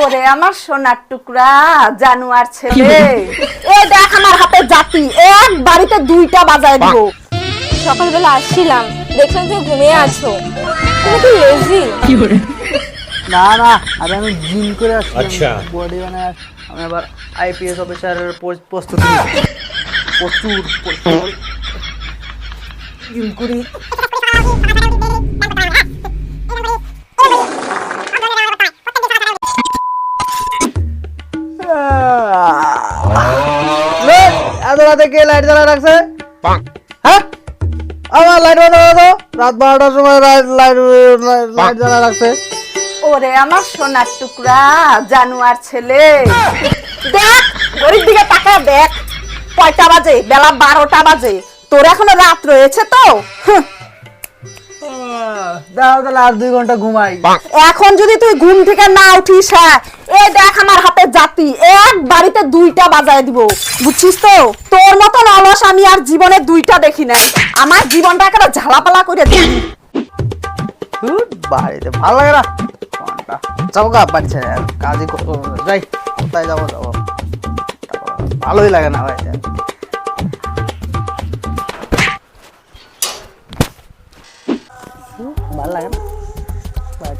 ওরে আমার সোনার টুকরা জানুয়ার ছেলে। এ দেখ আমার হাতে জাতি এক বাড়িতে দুইটা বাজায় দিব। সকালবেলা আসছিলাম দেখলাম তুমি ঘুমিয়ে আছো। তুমি কি লেজি না না আরে আমি জিম করে আসছি। আচ্ছা। বডি মানে আমি আবার আইপিএস অফিসারের প্রস্তুতি। প্রচুর প্রচুর। জিম করি। এত রাতে কে লাইট জ্বালা রাখছে? হ্যাঁ? আমার লাইট বন্ধ করে রাত বারোটার সময় লাইট জ্বালা রাখছে। ওরে আমার সোনার টুকরা জানুয়ার ছেলে। দেখ ঘড়ির দিকে তাকা দেখ। কয়টা বাজে? বেলা বারোটা বাজে। তোর এখনও রাত রয়েছে তো? দাও তাহলে আর দুই ঘণ্টা ঘুমাই। এখন যদি তুই ঘুম থেকে না উঠিস হ্যাঁ এই দেখ আমার হাতে জাতি এক বাড়িতে দুইটা বাজায় দিব। বুঝছিস তো? তোর মতন অলস আমি আর জীবনে দুইটা দেখি নাই। আমার জীবনটা একটা ঝালাপালা করে দিই ধুর, বাড়িতে ভালো লাগে না। যাব গা বাড়ি ছেড়ে। কাজই যাই কোথায় যাব যাব। ভালোই লাগে না ভাই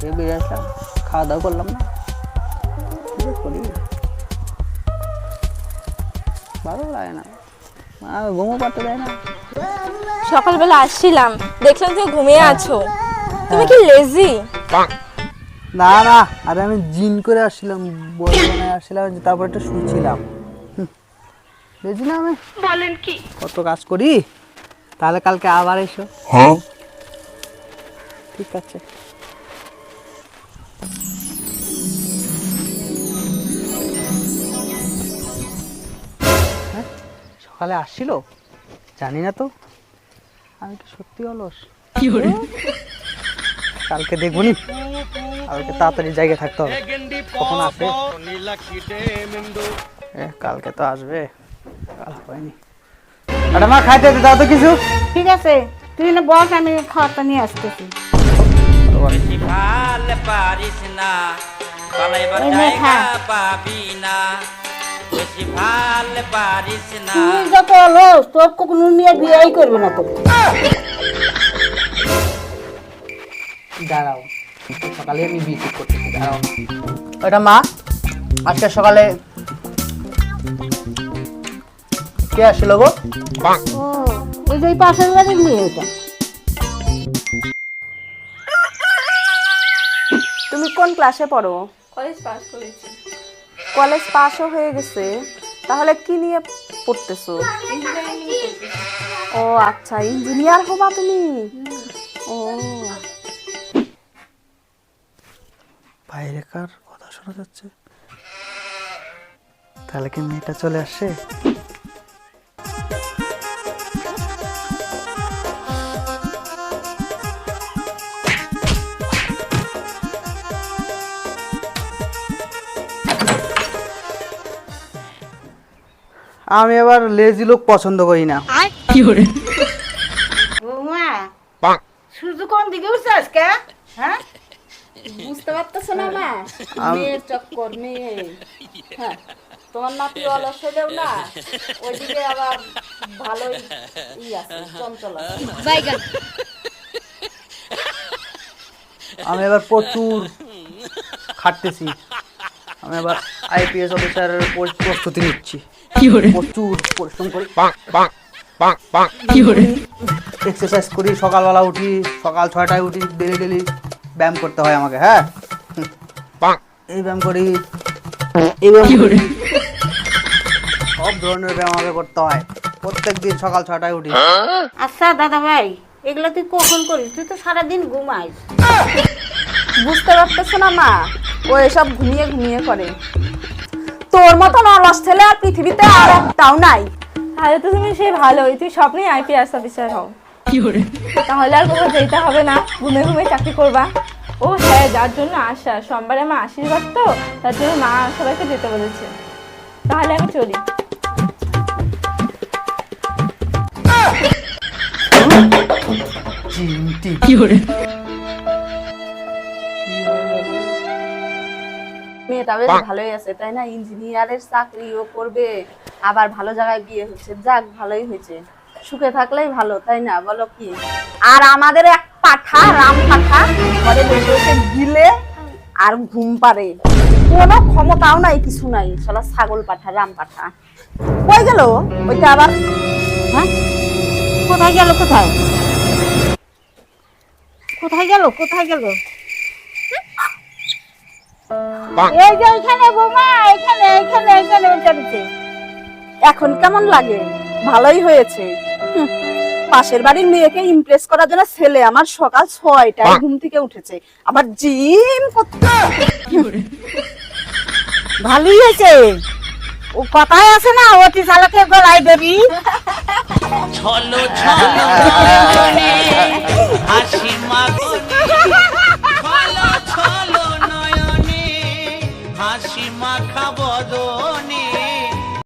থেকে বেরিয়ে আসলাম। খাওয়া দাওয়া করলাম না। করি ভালো লাগে না। দেয় সকালবেলা আসছিলাম। দেখলাম তুমি ঘুমিয়ে আছো। তুমি কি লেজি না না। আরে আমি জিন করে আসছিলাম। বানায় আসছিলাম তারপর একটু হুম। বুঝি না আমি? বলেন কি? কত কাজ করি? তাহলে কালকে আবার এসো। হ্যাঁ। ঠিক আছে। সকালে আসছিল? জানি না তো। আমি কি সত্যি অলস। কালকে দেখব নি কালকে তাড়াতাড়ি জায়গায় থাকতে হবে। কখন আসে এ, কালকে তো আসবে। কাল হয়নি। আরে মা খাইতে দে, দাও তো কিছু। ঠিক আছে। তুই না বস আমি খাওয়াটা নিয়ে আসতেছি। পারিস না পালাইবার জায়গা পাবি না। বেশি ভালো পারিস না। তুই যত অলস তোর কোনো নিয়ে বিয়েই করবে না তোকে দাঁড়াও সকালে আমি বিয়ে ঠিক করতেছি দাঁড়াও। ওটা মা আজকে সকালে কে আসছিল গো? ও ওই যে পাশের বাড়ির মেয়ে ওটা তুমি কোন ক্লাসে পড়ো? কলেজ পাস করেছি। কলেজ পাশও হয়ে গেছে। তাহলে কি নিয়ে পড়তেছো? ও আচ্ছা ইঞ্জিনিয়ার হবা তুমি? ও। বাইরে কার কথা শোনা যাচ্ছে। তাহলে কি মেয়েটা চলে আসছে? আমি আবার লেজি লোক পছন্দ করি না। বৌমা সূর্য কোন দিকে উঠছে আজকে? হ্যাঁ? বুঝতে পারতেছো না মা? মেয়ের চক্কর মেয়ে। হ্যাঁ তোমার নাতি অলস হলেও না ওইদিকে আবার ভালোই ই আছে চঞ্চল আমি এবার প্রচুর খাটতেছি। আমি আবার আইপিএস অফিসারের পরি- প্রস্তুতি নিচ্ছি। প্রচুর পরিশ্রম করি। এক্সারসাইজ করি? সকালবেলা উঠি সকাল ছয়টায় উঠি ডেলি ডেলি ব্যায়াম করতে হয় আমাকে হ্যাঁ। এই ব্যায়াম করি এই ব্যায়াম করি। সব ধরনের ব্যায়াম আমাকে করতে হয়। প্রত্যেক দিন সকাল ছটায় উঠি। আচ্ছা দাদা ভাই এগুলো তুই কখন করিস? তুই তো সারাদিন ঘুমাইস বুঝতে পারতেছো না মা? ও এসব ঘুমিয়ে ঘুমিয়ে করে। তোর মতন অলস ছেলে আর পৃথিবীতে আর একটাও নাই। তাহলে তো তুমি সেই ভালোই তুই স্বপ্নেই আইপিএস অফিসার হও। তাহলে আর কোথাও যেতে হবে না ঘুমে ঘুমে চাকরি করবা। ও হ্যাঁ যার জন্য আসা সোমবারে আমার আশীর্বাদ তো তার জন্য মা সবাইকে যেতে বলেছে। তাহলে আমি চলি। চিমটি মেয়েটা বেশ ভালোই আছে তাই না? ইঞ্জিনিয়ারের চাকরিও করবে আবার ভালো জায়গায় বিয়ে হচ্ছে। যাক ভালোই হয়েছে। সুখে থাকলেই ভালো তাই না? বলো কি? আর আমাদের এক পাঠা রাম পাঠা ঘরে বসে বসে গিলে আর ঘুম পারে কোনো ক্ষমতাও নাই কিছু নাই। শালা ছাগল পাঠা রাম পাঠা। কই গেল? ওইটা আবার হ্যাঁ? কোথায় গেল কোথায়? কোথায় গেল কোথায় গেল? এই যে এখানে বোমা এখানে এখানে এখানে চলছে। এখন কেমন লাগে? ভালোই হয়েছে। পাশের বাড়ির মেয়েকে ইমপ্রেস করার জন্য ছেলে আমার সকাল ছয়টায় ঘুম থেকে উঠেছে। আবার জিম করতে। ভালোই হয়েছে। ও কথায় আছে না অতি চালকের গলায় বেবি।